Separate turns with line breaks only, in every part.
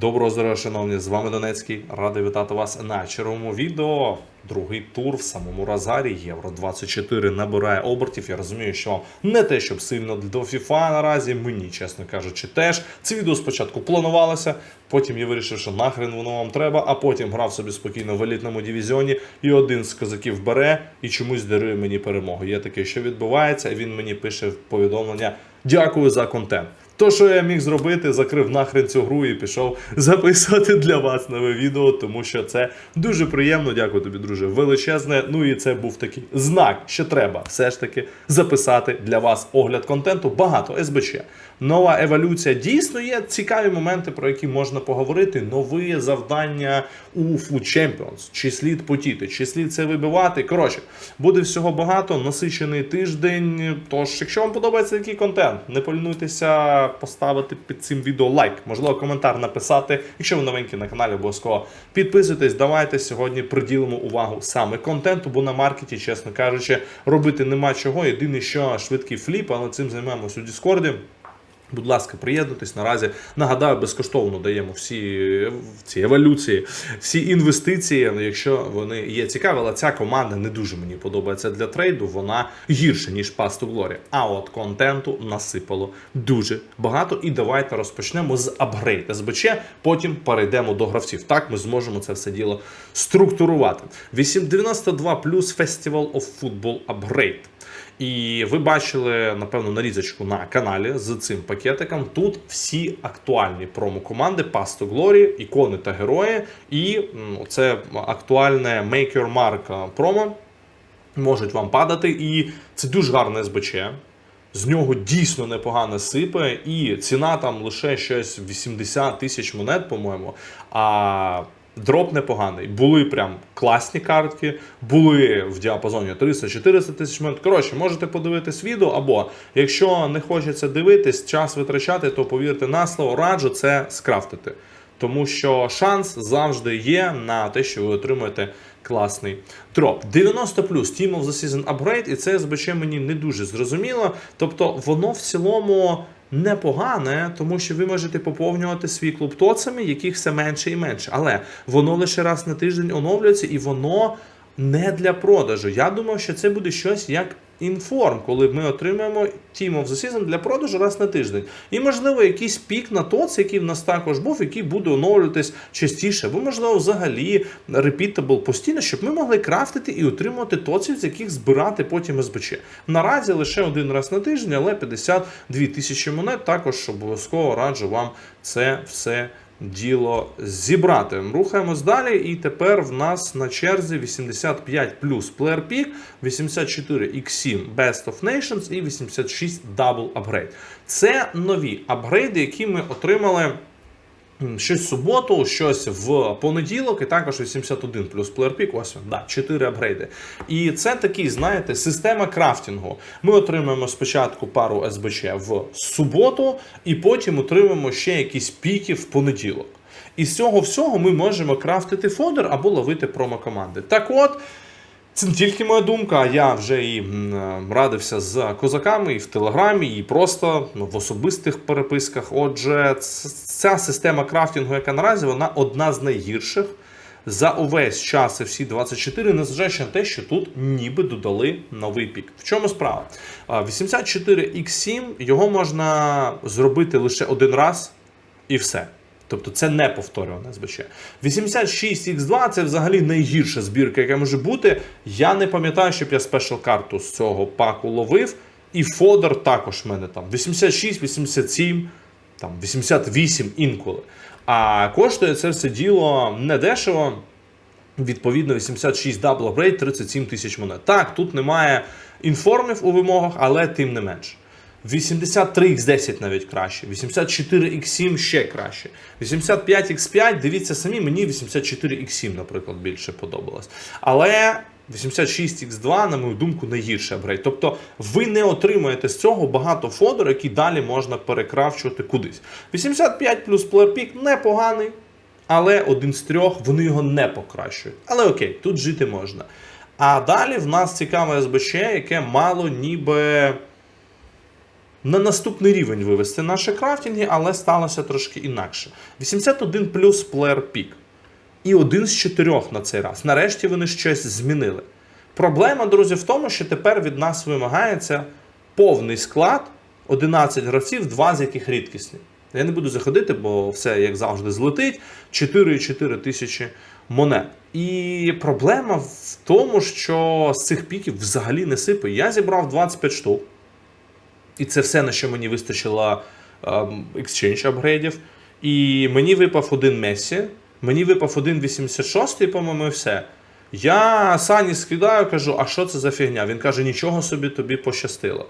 Доброго здоров'я, шановні! З вами Донецький. Радий вітати вас на черговому відео. Другий тур в самому Розарі Євро 24 набирає обертів. Я розумію, що не те, щоб сильно до FIFA наразі. Мені, чесно кажучи, теж це відео спочатку планувалося. Потім я вирішив, що нахрен воно вам треба, а потім грав собі спокійно в елітному дивізіоні, і один з козаків бере і чомусь дарує мені перемогу. Є таке, що відбувається, він мені пише повідомлення: Дякую за контент. То, що я міг зробити, закрив нахрен цю гру і пішов записувати для вас нове відео, тому що це дуже приємно. Дякую тобі, друже. Величезне. Ну і це був такий знак, що треба все ж таки записати для вас огляд контенту. Багато СБЧ. Нова еволюція дійсно є цікаві моменти, про які можна поговорити. Нові завдання у Food Champions. Чи слід потіти, чи слід це вибивати. Коротше, буде всього багато, насичений тиждень. Тож, якщо вам подобається такий контент, не полінуйтеся поставити під цим відео лайк, можливо, коментар написати. Якщо ви новенькі на каналі, обов'язково підписуйтесь. Давайте сьогодні приділимо увагу саме контенту, бо на маркеті, чесно кажучи, робити нема чого. Єдине, що швидкий фліп, але цим займаємось у Діскорді. Будь ласка, приєднуйтесь. Наразі нагадаю, безкоштовно даємо всі ці еволюції, всі інвестиції, якщо вони є цікаві. Але ця команда не дуже мені подобається для трейду. Вона гірше ніж to Glory. А от контенту насипало дуже багато. І давайте розпочнемо з апгрейд СБЧ. Потім перейдемо до гравців. Так ми зможемо це все діло структурувати. 892 плюс Festival of Football Upgrade. І ви бачили, напевно, нарізочку на каналі з цим пакетиком. Тут всі актуальні промо-команди to Glory, ікони та герої. І це актуальне Make Your Mark промо можуть вам падати. І це дуже гарне СБЧ. З нього дійсно непогано сипе, і ціна там лише щось 80 тисяч монет, по-моєму. А дроп непоганий. Були прям класні картки, були в діапазоні 300-400 тисяч монет. Коротше, можете подивитись відео, або якщо не хочеться дивитись, час витрачати, то повірте на слово, раджу це скрафтити. Тому що шанс завжди є на те, що ви отримаєте класний дроп. 90 плюс Team of the Season Upgrade, і це СБЧ мені не дуже зрозуміло. Тобто воно в цілому непогане, тому що ви можете поповнювати свій клуб тоцами, яких все менше і менше. Але воно лише раз на тиждень оновлюється, і воно не для продажу. Я думав, що це буде щось як. Інформ, коли ми отримаємо Team of the Season для продажу раз на тиждень. І, можливо, якийсь пік на ТОЦ, який в нас також був, який буде оновлюватись частіше, або, можливо, взагалі repeatable постійно, щоб ми могли крафтити і отримувати тоців, з яких збирати потім СБЧ. Наразі лише один раз на тиждень, але 52 тисячі монет. Також обов'язково раджу вам це все діло зібрати. Рухаємось далі, і тепер в нас на черзі 85 плюс Player Peak, 84 X7 Best of Nations і 86 Double Upgrade. Це нові апгрейди, які ми отримали. Щось в суботу, щось в понеділок, і також 81 плюс Player ось да, 4 апгрейди. І це такий, знаєте, система крафтингу. Ми отримаємо спочатку пару СБЧ в суботу, і потім отримаємо ще якісь піки в понеділок. І з цього всього ми можемо крафтити фодер або ловити промо-команди. Так от. Це не тільки моя думка, я вже і радився з козаками і в телеграмі, і просто ну, в особистих переписках. Отже, ц- ця система крафтингу, яка наразі вона одна з найгірших за увесь час всі 24, незважаючи на те, що тут ніби додали новий пік. В чому справа? 84X7 його можна зробити лише один раз і все. Тобто це не повторюване СБЧ. 86X2 це взагалі найгірша збірка, яка може бути. Я не пам'ятаю, щоб я спешл карту з цього паку ловив. І фодер також в мене там 86, 87, там 88 інколи. А коштує це все діло недешево. Відповідно, 86 Double Upgrade, 37 тисяч монет. Так, тут немає інформів у вимогах, але тим не менш. 83X10 навіть краще, 84X7 ще краще. 85X5, дивіться самі, мені 84X7, наприклад, більше подобалось. Але 86X2, на мою думку, найгірший апгрейд. Тобто ви не отримаєте з цього багато фодору, які далі можна перекрафчувати кудись. 85 плюс Player непоганий, але один з трьох вони його не покращують. Але окей, тут жити можна. А далі в нас цікаве СБЧ, яке мало ніби на наступний рівень вивести наші крафтінги, але сталося трошки інакше. 81 плюс плеєр пік. І один з чотирьох на цей раз. Нарешті вони щось змінили. Проблема, друзі, в тому, що тепер від нас вимагається повний склад 11 гравців, два з яких рідкісні. Я не буду заходити, бо все, як завжди, злетить. 4,4 тисячі монет. І проблема в тому, що з цих піків взагалі не сипе. Я зібрав 25 штук. І це все, на що мені вистачило ем, exchange апгрейдів. І мені випав один Месі, мені випав один 86, по-моєму, і все. Я Сані скидаю, кажу, а що це за фігня? Він каже, нічого собі тобі пощастило.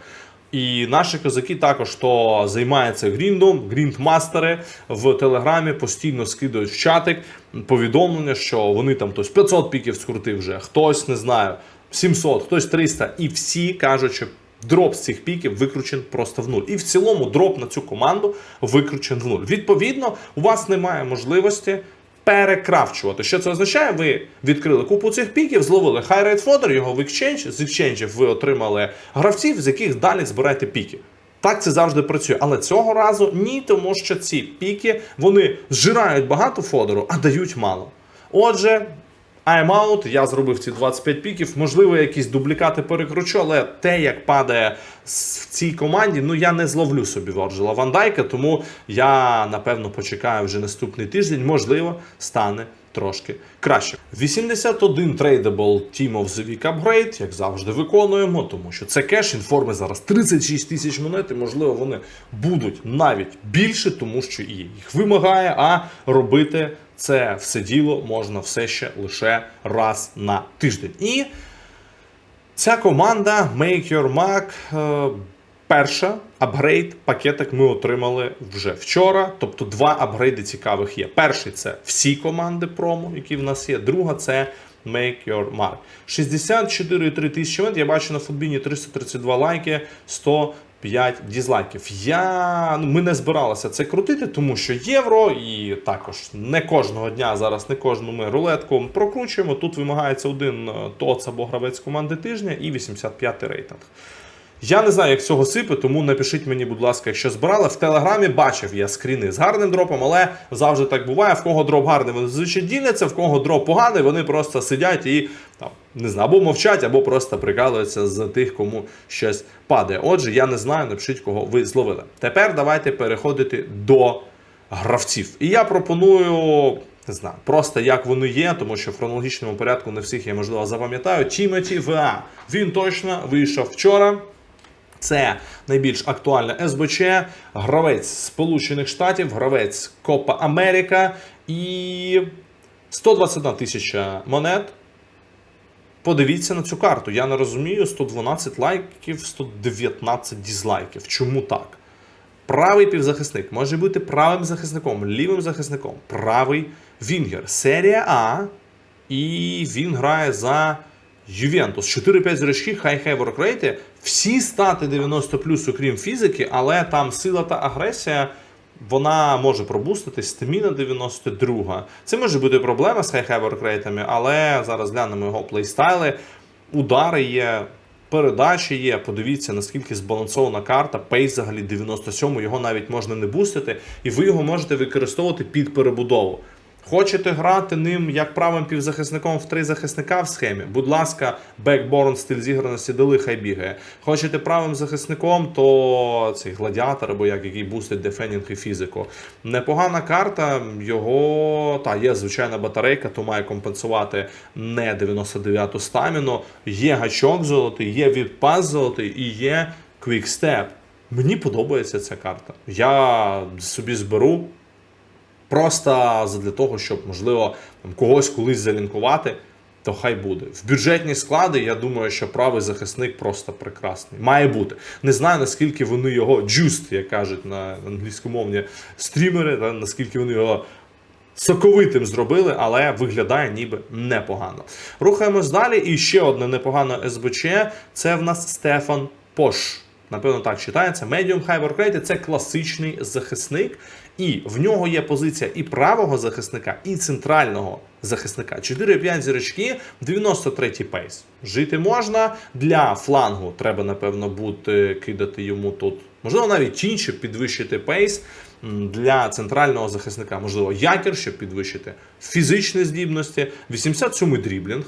І наші козаки також, хто займається гріндом, гріндмастери в телеграмі постійно скидують в чатик повідомлення, що вони там хтось 500 піків скрутив вже, хтось не знаю, 700, хтось 300. І всі кажуть, що дроп з цих піків викручен просто в нуль. І в цілому дроп на цю команду викручен в нуль. Відповідно, у вас немає можливості. Перекрафчувати. Що це означає? Ви відкрили купу цих піків, зловили high rate фодер, його в екченж, з екченджів ви отримали гравців, з яких далі збираєте піки. Так це завжди працює. Але цього разу ні, тому що ці піки вони зжирають багато фодеру, а дають мало. Отже, I'm out, я зробив ці 25 піків. Можливо, якісь дублікати перекручу, але те, як падає в цій команді, ну я не зловлю собі Варджела Ван Дайка, тому я напевно почекаю вже наступний тиждень. Можливо, стане трошки краще. 81 трейдабл Team of the Week Upgrade, як завжди, виконуємо, тому що це кеш. Інформи зараз 36 тисяч монет, і можливо вони будуть навіть більше, тому що і їх вимагає, а робити це все діло можна все ще лише раз на тиждень. І Ця команда Make Your Mac е, перша апгрейд пакетик ми отримали вже вчора. Тобто два апгрейди цікавих є. Перший це всі команди промо, які в нас є. Друга це Make Your Mark. 64,3 тисячі монет. Я бачу на футбіні 332 лайки, 105 дізлайків. Я, ну, ми не збиралися це крутити, тому що євро і також не кожного дня, зараз не кожну ми рулетку прокручуємо. Тут вимагається один е, ТОЦ або гравець команди тижня і 85 рейтинг. Я не знаю, як цього сипи, тому напишіть мені, будь ласка, якщо збирали. В телеграмі бачив я скріни з гарним дропом, але завжди так буває. В кого дроп гарний, вони зазвичай діляться, в кого дроп поганий, вони просто сидять і там не знаю, або мовчать, або просто прикалуються з тих, кому щось падає. Отже, я не знаю, напишіть, кого ви зловили. Тепер давайте переходити до гравців. І я пропоную. Не знаю, просто як вони є, тому що в хронологічному порядку не всіх я можливо запам'ятаю. Тімоті ВА. Він точно вийшов вчора. Це найбільш актуальне СБЧ, гравець Сполучених Штатів, гравець Копа Америка і 121 тисяча монет. Подивіться на цю карту. Я не розумію, 112 лайків, 119 дізлайків. Чому так? Правий півзахисник може бути правим захисником, лівим захисником, правий Вінгер. Серія А. І він грає за Ювентус. 4-5 зірочки, хай-хай воркрейти. Всі стати 90 окрім фізики, але там сила та агресія. Вона може пробуститись, стаміна 92. Це може бути проблема з хай-хай але зараз глянемо його плейстайли. Удари є, передачі є. Подивіться, наскільки збалансована карта. Пейс взагалі 97, його навіть можна не бустити, і ви його можете використовувати під перебудову. Хочете грати ним як правим півзахисником в три захисника в схемі? Будь ласка, бекборн стиль зіграності дали, хай бігає. Хочете правим захисником, то цей гладіатор або як який бустить дефенінг і фізику. Непогана карта. Його та є звичайна батарейка, то має компенсувати не 99-ту стаміну. Є гачок золотий, є відпас золотий і є квікстеп. Мені подобається ця карта. Я собі зберу. Просто для того, щоб, можливо, там, когось колись залінкувати, то хай буде. В бюджетні склади, я думаю, що правий захисник просто прекрасний. Має бути. Не знаю, наскільки вони його juiced, як кажуть на англійськомовні стрімери, та, наскільки вони його. Соковитим зробили, але виглядає ніби непогано. Рухаємось далі. І ще одне непогане СБЧ це в нас Стефан Пош. Напевно, так читається. Medium High Work – це класичний захисник, і в нього є позиція і правого захисника, і центрального захисника. 4-5 зірочки, 93-й пейс. Жити можна. Для флангу треба, напевно, бути кидати йому тут Можливо, навіть тінь, щоб підвищити пейс для центрального захисника. Можливо, якір, щоб підвищити фізичні здібності, 87-й дріблінг.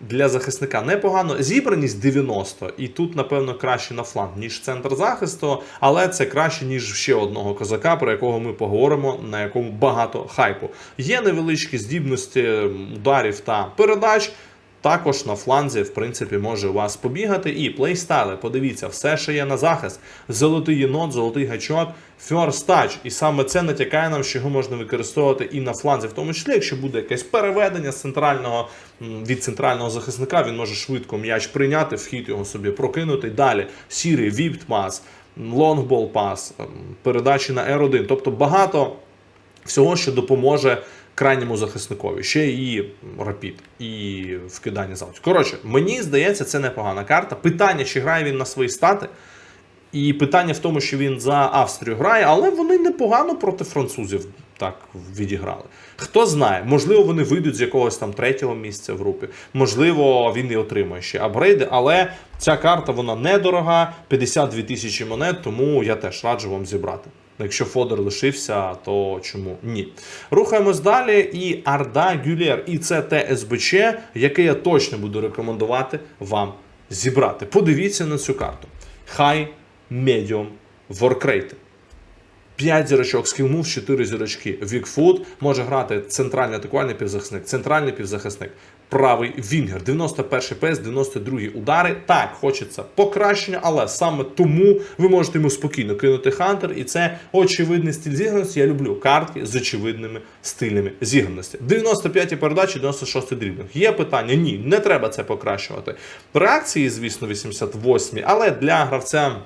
Для захисника непогано. Зібраність 90, і тут, напевно, краще на фланг, ніж центр захисту, але це краще, ніж ще одного козака, про якого ми поговоримо, на якому багато хайпу. Є невеличкі здібності ударів та передач. Також на фланзі, в принципі, може у вас побігати. І плейстайли, подивіться, все, що є на захист. Золотий єнот, золотий гачок, first touch. І саме це натякає нам, що його можна використовувати і на фланзі, в тому числі, якщо буде якесь переведення з центрального від центрального захисника, він може швидко м'яч прийняти, вхід його собі прокинути. Далі сірий, віпт пас, лонгбол пас, передачі на R1. Тобто багато всього, що допоможе крайньому захисникові. Ще і рапід, і вкидання з аутів. Коротше, мені здається, це непогана карта. Питання, чи грає він на свої стати. І питання в тому, що він за Австрію грає, але вони непогано проти французів так відіграли. Хто знає, можливо, вони вийдуть з якогось там третього місця в групі. Можливо, він і отримає ще апгрейди, але ця карта вона недорога, 52 тисячі монет, тому я теж раджу вам зібрати. Якщо Фодор лишився, то чому ні? Рухаємось далі. І Арда Гюлєр, і це те СБЧ, яке я точно буду рекомендувати вам зібрати. Подивіться на цю карту. High, Medium, Workrate. 5 зірочок, скілмув, 4 зірочки. Вікфуд може грати центральний атакувальний півзахисник, центральний півзахисник, правий Вінгер, 91 ПС, 92 удари. Так, хочеться покращення, але саме тому ви можете йому спокійно кинути Хантер, і це очевидний стиль зіграності. Я люблю картки з очевидними стилями зіграності. 95 передачі, 96 дрібних. Є питання? Ні, не треба це покращувати. Реакції, звісно, 88, але для гравця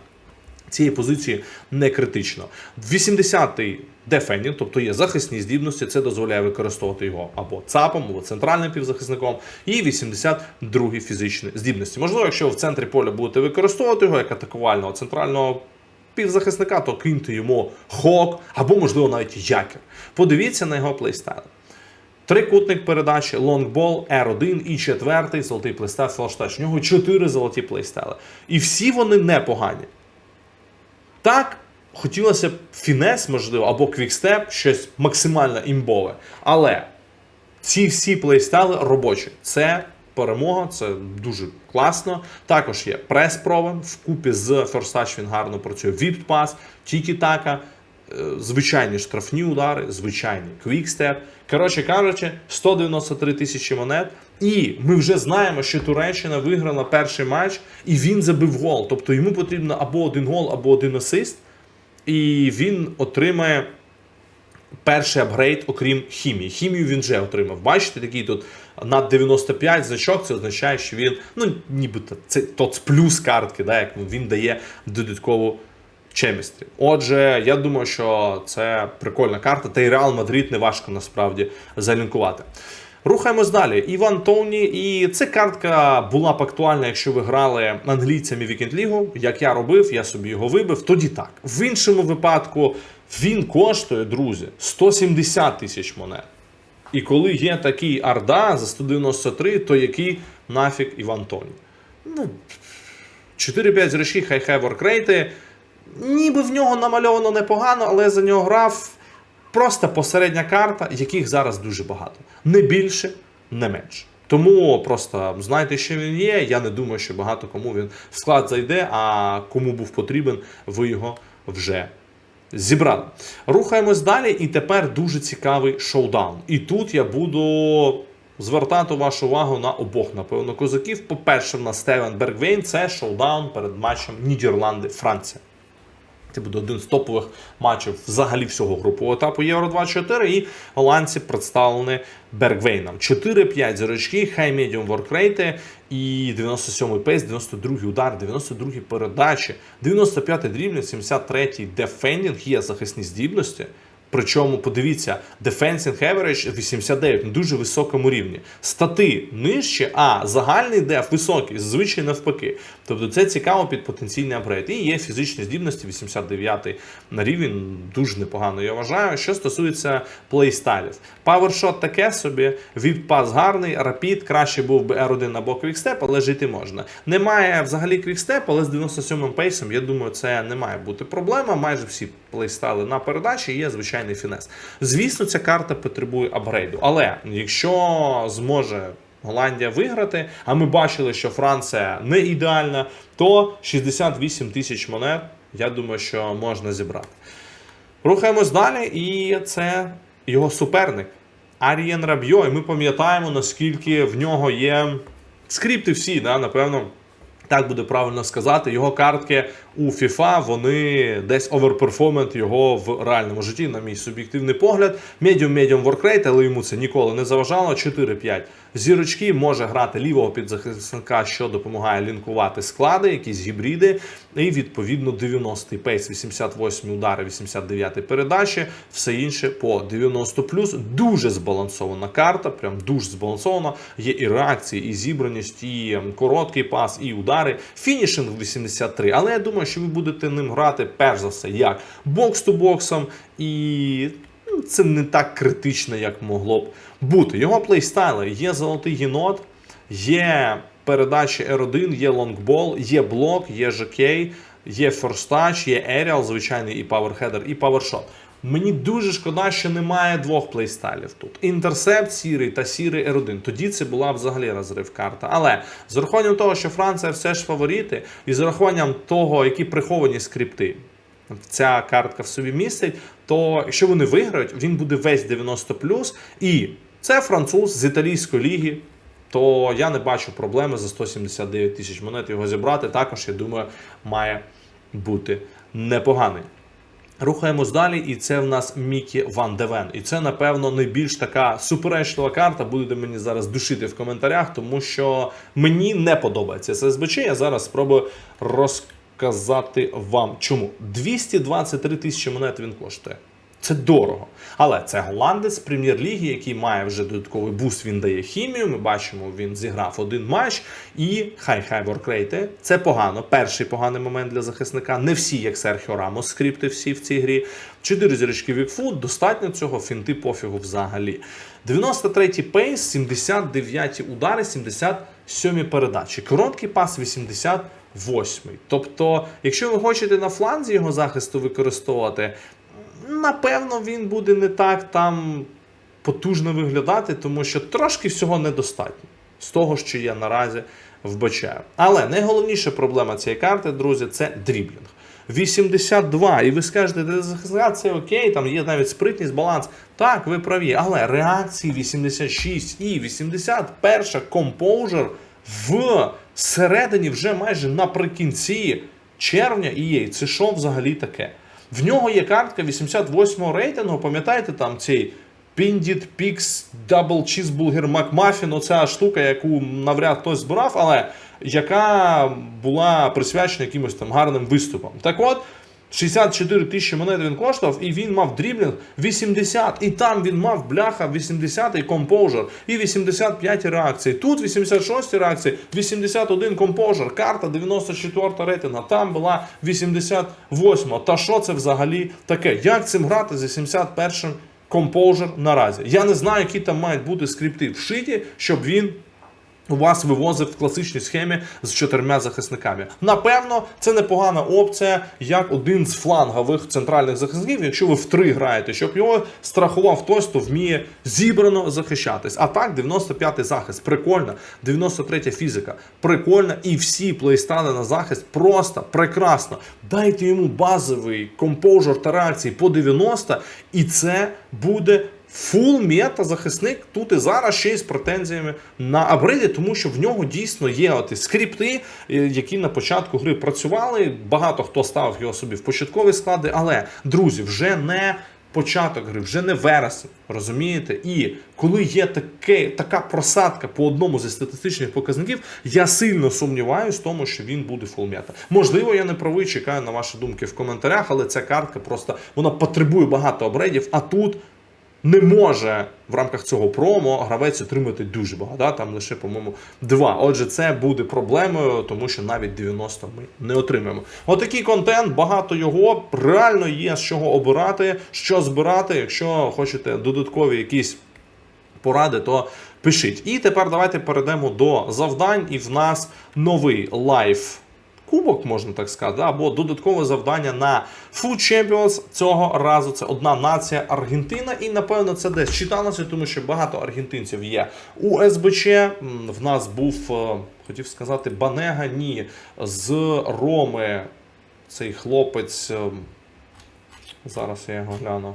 цієї позиції не критично. 80-й дефендінг, тобто є захисні здібності, це дозволяє використовувати його або ЦАПом, або центральним півзахисником, і 82-й фізичні здібності. Можливо, якщо в центрі поля будете використовувати його як атакувального центрального півзахисника, то киньте йому хок, або, можливо, навіть якір. Подивіться на його плейстайл. Трикутник передачі, лонгбол, R1 і четвертий золотий плейстайл флаштач. У нього чотири золоті плейстайли. І всі вони непогані. Так, хотілося б фінес, можливо, або квікстеп, щось максимально імбове. Але ці всі плейстайли робочі. Це перемога, це дуже класно. Також є прес-провен, вкупі з First він гарно працює. Віпт пас, тікі-така, е, звичайні штрафні удари, звичайний квікстеп. Коротше кажучи, 193 тисячі монет. І ми вже знаємо, що Туреччина виграла перший матч, і він забив гол. Тобто йому потрібно або один гол, або один асист. І він отримає перший апгрейд, окрім хімії. Хімію він вже отримав. Бачите, такий тут над 95 значок, це означає, що він, ну, нібито це тот плюс картки, да, як він дає додаткову чемістрі. Отже, я думаю, що це прикольна карта, та й Реал Мадрид не важко насправді залінкувати. Рухаємось далі. Іван Тоні, і ця картка була б актуальна, якщо ви грали англійцями Вікенд Лігу. Як я робив, я собі його вибив. Тоді так. В іншому випадку він коштує, друзі, 170 тисяч монет. І коли є такий Арда за 193, то який нафіг Іван Тоні? Ну, 4-5 зречі, хай-хай воркрейти. Ніби в нього намальовано непогано, але за нього грав просто посередня карта, яких зараз дуже багато. Не більше, не менше. Тому просто знайте, що він є. Я не думаю, що багато кому він в склад зайде, а кому був потрібен, ви його вже зібрали. Рухаємось далі, і тепер дуже цікавий шоудаун. І тут я буду звертати вашу увагу на обох, напевно, козаків. По-перше, в нас Стевен Бергвейн це шоудаун перед матчем Нідерланди-Франція. Це буде один з топових матчів взагалі всього групового етапу Євро 24 і голландці представлені Бергвейном. 4-5 зірочки, хай медіум воркрейти і 97-й пейс, 92-й удар, 92-й передачі, 95-й дрібний, 73-й дефендінг, є захисні здібності. Причому, подивіться, defensing average 89 на дуже високому рівні. Стати нижче, а загальний деф високий, зазвичай навпаки. Тобто це цікаво під потенційний апгрейд. І є фізичні здібності 89 на рівень, дуже непогано, я вважаю. Що стосується плейстайлів. Powershot таке собі, відпас гарний, рапід, краще був би R1 на бок квікстеп, але жити можна. Немає взагалі квікстеп, але з 97-м пейсом, я думаю, це не має бути проблема. Майже всі плейстайли на передачі є звичайний фінес. Звісно, ця карта потребує апгрейду, але якщо зможе. Голландія виграти, а ми бачили, що Франція не ідеальна, то 68 тисяч монет, я думаю, що можна зібрати. Рухаємось далі, і це його суперник Арієн Рабьо. І ми пам'ятаємо, наскільки в нього є скрипти всі, да, напевно. Так буде правильно сказати, його картки у FIFA, вони десь оверперформент його в реальному житті, на мій суб'єктивний погляд. Медіум-медіум воркрейт, але йому це ніколи не заважало. 4-5 зірочки може грати лівого підзахисника, що допомагає лінкувати склади, якісь гібриди. І відповідно 90-й пейс, 88 удари, 89 передачі, все інше по 90 Дуже збалансована карта, прям дуже збалансована. Є і реакції, і зібраність, і короткий пас, і удари. Фінішинг 83. Але я думаю, що ви будете ним грати перш за все як бокс-ту-боксом, і ну, це не так критично, як могло б бути. Його плейстайли є золотий гінот, є передачі R1, є лонгбол, є блок, є жокей, є форстач, є еріал, звичайний і паверхедер, і павершот. Мені дуже шкода, що немає двох плейстайлів тут. Інтерсепт сірий та сірий R1. Тоді це була взагалі розрив карта. Але з урахуванням того, що Франція все ж фаворити, і з урахуванням того, які приховані скрипти ця картка в собі містить, то якщо вони виграють, він буде весь 90 І це француз з італійської ліги. То я не бачу проблеми за 179 тисяч монет його зібрати. Також, я думаю, має бути непоганий. Рухаємось далі, і це в нас Мікі Ван Девен. І це, напевно, найбільш така суперечлива карта. Будете мені зараз душити в коментарях, тому що мені не подобається це СБЧ. Я зараз спробую розказати вам, чому 223 тисячі монет він коштує. Це дорого. Але це голландець прем'єр-ліги, який має вже додатковий буст, він дає хімію. Ми бачимо, він зіграв один матч. І хай-хай воркрейти. Це погано. Перший поганий момент для захисника. Не всі, як Серхіо Рамос, скрипти всі в цій грі. Чотири зірочки Вікфут, достатньо цього, фінти пофігу взагалі. 93-й пейс, 79-ті удари, 77 передачі. Короткий пас 88. Тобто, якщо ви хочете на фланзі його захисту використовувати, напевно, він буде не так там потужно виглядати, тому що трошки всього недостатньо з того, що я наразі вбачаю. Але найголовніша проблема цієї карти, друзі, це дріблінг. 82, і ви скажете, це окей, там є навіть спритність, баланс. Так, ви праві, але реакції 86 і 81 компоужер в середині вже майже наприкінці червня і є. Це що взагалі таке? В нього є картка 88-го рейтингу, пам'ятаєте там цей Pindit Pix Double Cheeseburger McMuffin, оця штука, яку навряд хтось збирав, але яка була присвячена якимось там гарним виступам. Так от. 64 тисячі монет він коштував, і він мав дріблінг 80. І там він мав бляха 80-й компожер і 85 реакції. Тут 86 реакції, 81 компожер. Карта 94 рейтинга. Там була 88. Та що це взагалі таке? Як цим грати з 81 компожер наразі? Я не знаю, які там мають бути скрипти вшиті, щоб він. У вас вивозив в класичній схемі з чотирма захисниками. Напевно, це непогана опція, як один з флангових центральних захисників, якщо ви в три граєте, щоб його страхував хтось, хто вміє зібрано захищатись. А так, 95-й захист, прикольно, 93-я фізика, прикольно, і всі плейстани на захист просто прекрасно. Дайте йому базовий композер та реакції по 90, і це буде. Фул мета захисник тут і зараз ще й з претензіями на апгрейді, тому що в нього дійсно є от скрипти, е, які на початку гри працювали. Багато хто ставив його собі в початкові склади, але друзі, вже не початок гри, вже не вересень, розумієте? І коли є таке, така просадка по одному зі статистичних показників, я сильно сумніваюся в тому, що він буде фулмета. Можливо, я не правий, чекаю на ваші думки в коментарях, але ця картка просто вона потребує багато апгрейдів, а тут не може в рамках цього промо гравець отримати дуже багато. Да? Там лише, по-моєму, два. Отже, це буде проблемою, тому що навіть 90 ми не отримаємо. Отакий контент, багато його. Реально є з чого обирати, що збирати. Якщо хочете додаткові якісь поради, то пишіть. І тепер давайте перейдемо до завдань. І в нас новий лайф. Кубок, можна так сказати, або додаткове завдання на Food Champions. Цього разу це одна нація Аргентина, і напевно це десь читалося, тому що багато аргентинців є у СБЧ. В нас був, е, хотів сказати, Банега, ні, з Роми. Цей хлопець. е, Зараз я його гляну.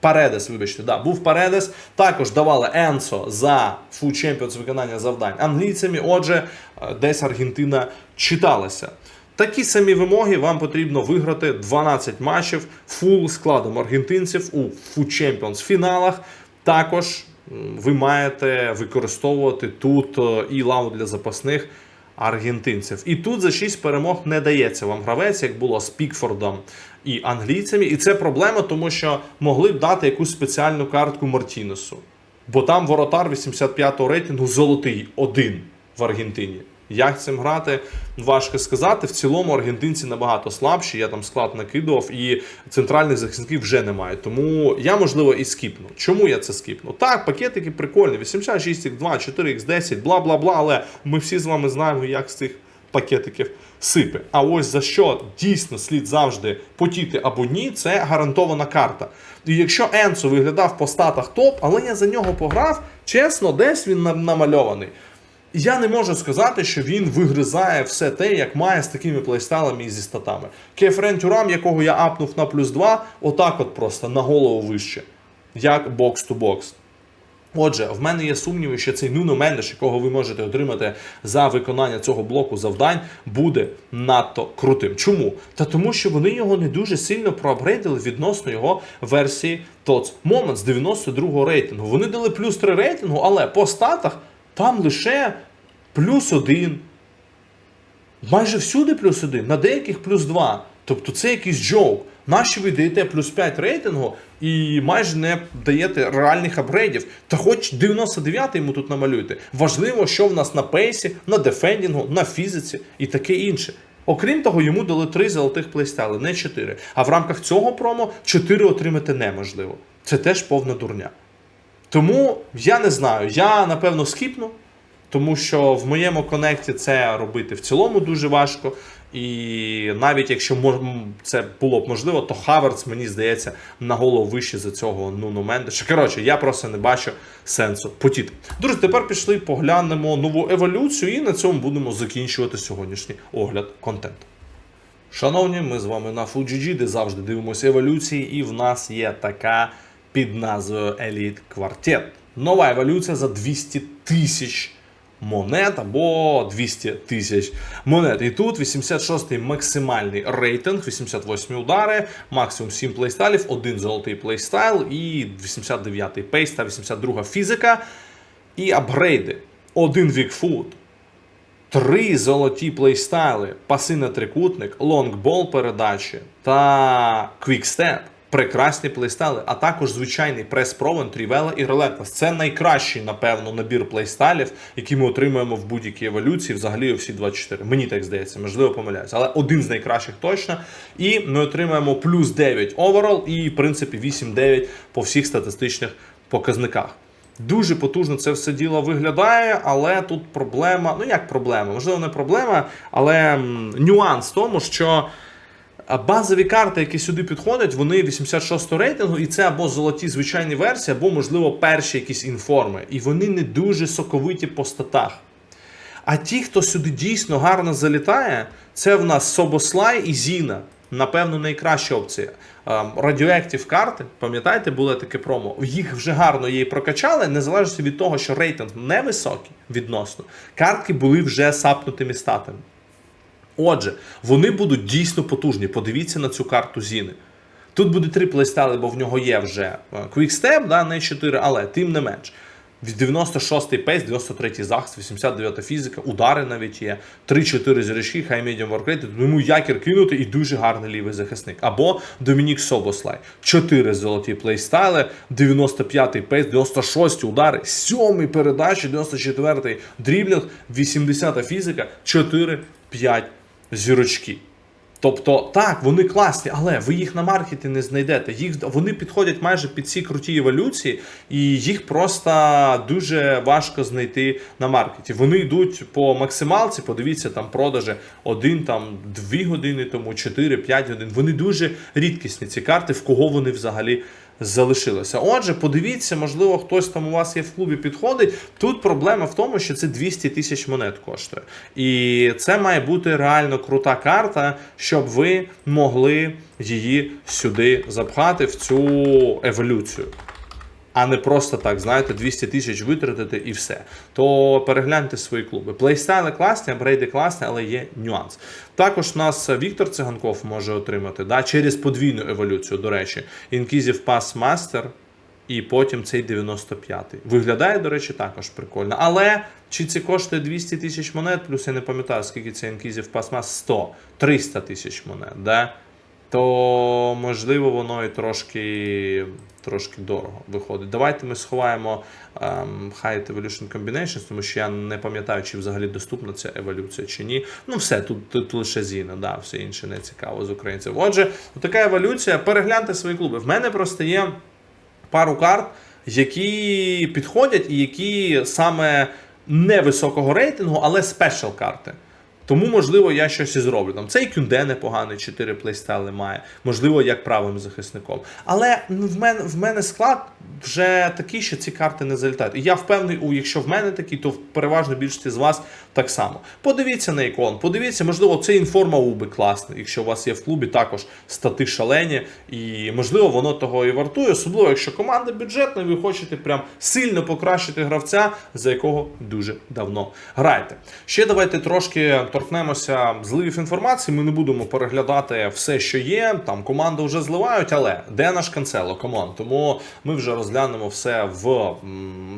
Паредес, вибачте, да, був Паредес. Також давали Енсо за Food Champions виконання завдань англійцями. Отже, е, десь Аргентина читалася. Такі самі вимоги вам потрібно виграти 12 матчів фул складом аргентинців у Food Champions фіналах. Також ви маєте використовувати тут е, і лаву для запасних аргентинців. І тут за 6 перемог не дається вам гравець, як було з Пікфордом і англійцями. І це проблема, тому що могли б дати якусь спеціальну картку Мартінесу. Бо там воротар 85-го рейтингу золотий один в Аргентині. Як цим грати, важко сказати. В цілому аргентинці набагато слабші. Я там склад накидував, і центральних захисників вже немає. Тому я, можливо, і скіпну. Чому я це скіпну? Так, пакетики прикольні: 86 2 4 x 10 бла бла бла. Але ми всі з вами знаємо, як з цих пакетиків сипе. А ось за що дійсно слід завжди потіти або ні, це гарантована карта. І якщо Енсо виглядав по статах топ, але я за нього пограв, чесно, десь він нам- намальований. Я не можу сказати, що він вигризає все те, як має з такими плейстайлами і зі статами. Кефрен Тюрам, якого я апнув на плюс 2, отак от просто на голову вище, як бокс ту бокс. Отже, в мене є сумніви, що цей Нуно Мендеш, якого ви можете отримати за виконання цього блоку завдань, буде надто крутим. Чому? Та тому, що вони його не дуже сильно проапгрейдили відносно його версії TOTS Moment з 92-го рейтингу. Вони дали плюс 3 рейтингу, але по статах там лише плюс 1. Майже всюди плюс 1, на деяких плюс 2. Тобто це якийсь джоук. Нащо ви даєте плюс 5 рейтингу і майже не даєте реальних апгрейдів? Та хоч 99 йому тут намалюйте. Важливо, що в нас на пейсі, на дефендінгу, на фізиці і таке інше. Окрім того, йому дали 3 золотих плейстайли, не 4. А в рамках цього промо 4 отримати неможливо. Це теж повна дурня. Тому я не знаю, я напевно скіпну, тому що в моєму конекті це робити в цілому дуже важко. І навіть якщо це було б можливо, то Хаверц, мені здається, на голову вище за цього Нуно Мендеша. Коротше, я просто не бачу сенсу потіти. Друзі, тепер пішли, поглянемо нову еволюцію, і на цьому будемо закінчувати сьогоднішній огляд контенту. Шановні, ми з вами на FUGG, де завжди дивимося еволюції, і в нас є така під назвою Elite Quartet. Нова еволюція за 200 тисяч монет або 200 тисяч монет. І тут 86-й максимальний рейтинг, 88 удари, максимум 7 плейстайлів, один золотий плейстайл і 89-й пейс та 82 фізика. І апгрейди. Один вікфут, Три золоті плейстайли, паси на трикутник, лонгбол передачі та квікстеп. Прекрасні плейстайли, а також звичайний прес-провен, трівела і релетас. Це найкращий, напевно, набір плейстайлів, який ми отримуємо в будь-якій еволюції, взагалі у всі 24. Мені так здається, можливо, помиляюся, але один з найкращих точно. І ми отримаємо плюс 9 оверол і, в принципі, 8-9 по всіх статистичних показниках. Дуже потужно це все діло виглядає, але тут проблема. Ну як проблема? Можливо, не проблема, але нюанс в тому, що базові карти, які сюди підходять, вони 86 рейтингу, і це або золоті звичайні версії, або, можливо, перші якісь інформи. І вони не дуже соковиті по статах. А ті, хто сюди дійсно гарно залітає, це в нас Собослай і Зіна. Напевно, найкраща опція. Радіоактив карти, пам'ятаєте, було таке промо. Їх вже гарно її прокачали, незалежно від того, що рейтинг невисокий відносно. Картки були вже сапнутими статами. Отже, вони будуть дійсно потужні. Подивіться на цю карту Зіни. Тут буде три плейстайли, бо в нього є вже квікстеп, да, не 4, але тим не менш. Від 96-й пейс, 93-й захист, 89-та фізика, удари навіть є, 3-4 зрішки, хай медіум воркрейт, йому якір кинути і дуже гарний лівий захисник. Або Домінік Собослай, 4 золоті плейстайли, 95-й пейс, 96-й удари, 7-й передачі, 94-й дріблінг, 80-та фізика, 4-5 зірочки. Тобто, так, вони класні, але ви їх на маркеті не знайдете. Їх вони підходять майже під ці круті еволюції, і їх просто дуже важко знайти на маркеті. Вони йдуть по максималці. Подивіться, там продажі 1, там 2 години тому, 4-5 годин. Вони дуже рідкісні. Ці карти, в кого вони взагалі залишилося. Отже, подивіться, можливо, хтось там у вас є в клубі підходить. Тут проблема в тому, що це 200 тисяч монет коштує. І це має бути реально крута карта, щоб ви могли її сюди запхати в цю еволюцію. А не просто так, знаєте, 200 тисяч витратити і все. То перегляньте свої клуби. Плейстайли класні, апгрейди класні, але є нюанс. Також нас Віктор Циганков може отримати да, через подвійну еволюцію, до речі, Inquisitive Pass Master і потім цей 95-й. Виглядає, до речі, також прикольно. Але чи це коштує 200 тисяч монет, плюс я не пам'ятаю, скільки це Pass Master? 100, 300 тисяч монет. Да? То можливо воно і трошки, трошки дорого виходить. Давайте ми сховаємо ем, Hyatt Evolution Combinations, тому що я не пам'ятаю, чи взагалі доступна ця еволюція чи ні. Ну, все, тут, тут лише Зіна, да, все інше не цікаво з українців. Отже, така еволюція. Перегляньте свої клуби. В мене просто є пару карт, які підходять і які саме невисокого рейтингу, але спешл карти. Тому, можливо, я щось і зроблю. Там цей Кюнде непоганий, 4 плейстайли має, можливо, як правим захисником. Але ну, в мене в мене склад вже такий, що ці карти не залітають. І я впевнений, якщо в мене такий, то переважно більшості з вас так само. Подивіться на ікон, подивіться, можливо, цей інформа уби класний, якщо у вас є в клубі також стати шалені, і можливо воно того і вартує, особливо якщо команда бюджетна, і ви хочете прям сильно покращити гравця, за якого дуже давно граєте. Ще давайте трошки торкнемося зливів інформації. Ми не будемо переглядати все, що є. Там команду вже зливають, але де наш канцело? Команд? Тому ми вже розглянемо все в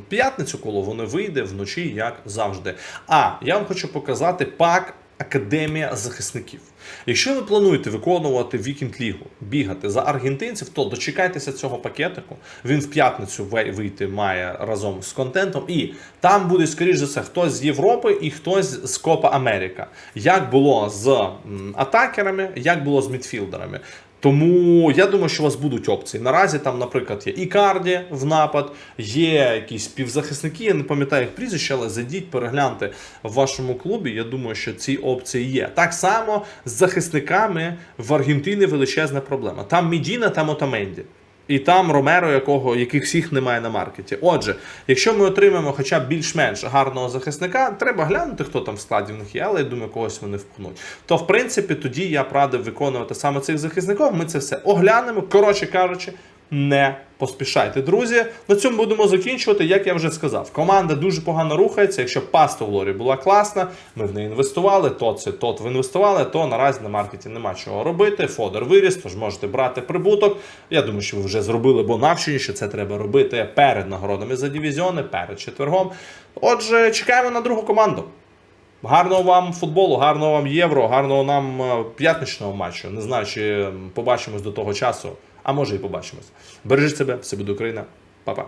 п'ятницю, коли воно вийде вночі, як завжди. А я вам хочу показати пак. Академія захисників. Якщо ви плануєте виконувати вікінд лігу, бігати за аргентинців, то дочекайтеся цього пакетику. Він в п'ятницю вийти має разом з контентом. І там буде, скоріш за все, хтось з Європи і хтось з Копа Америка. Як було з атакерами, як було з мідфілдерами. Тому я думаю, що у вас будуть опції. Наразі там, наприклад, є Ікарді в напад, є якісь півзахисники, я не пам'ятаю їх прізвища, але зайдіть, перегляньте в вашому клубі. Я думаю, що ці опції є. Так само з захисниками в Аргентині величезна проблема. Там Мідіна, там Отаменді. І там Ромеро, якого, яких всіх немає на маркеті. Отже, якщо ми отримаємо хоча б більш-менш гарного захисника, треба глянути, хто там в складі в них є, але я думаю, когось вони впхнуть. То, в принципі, тоді я б радив виконувати саме цих захисників. Ми це все оглянемо. Коротше кажучи, не поспішайте, друзі. На цьому будемо закінчувати. Як я вже сказав, команда дуже погано рухається. Якщо паста в лорі була класна, ми в неї інвестували, то це тот ви інвестували, то наразі на маркеті нема чого робити. Фодер виріс, тож можете брати прибуток. Я думаю, що ви вже зробили, бо навчені, що це треба робити перед нагородами за дивізіони, перед четвергом. Отже, чекаємо на другу команду. Гарного вам футболу, гарного вам євро, гарного нам е, п'ятничного матчу. Не знаю, чи побачимось до того часу, а може і побачимось. Бережіть себе, все буде Україна. Па-па.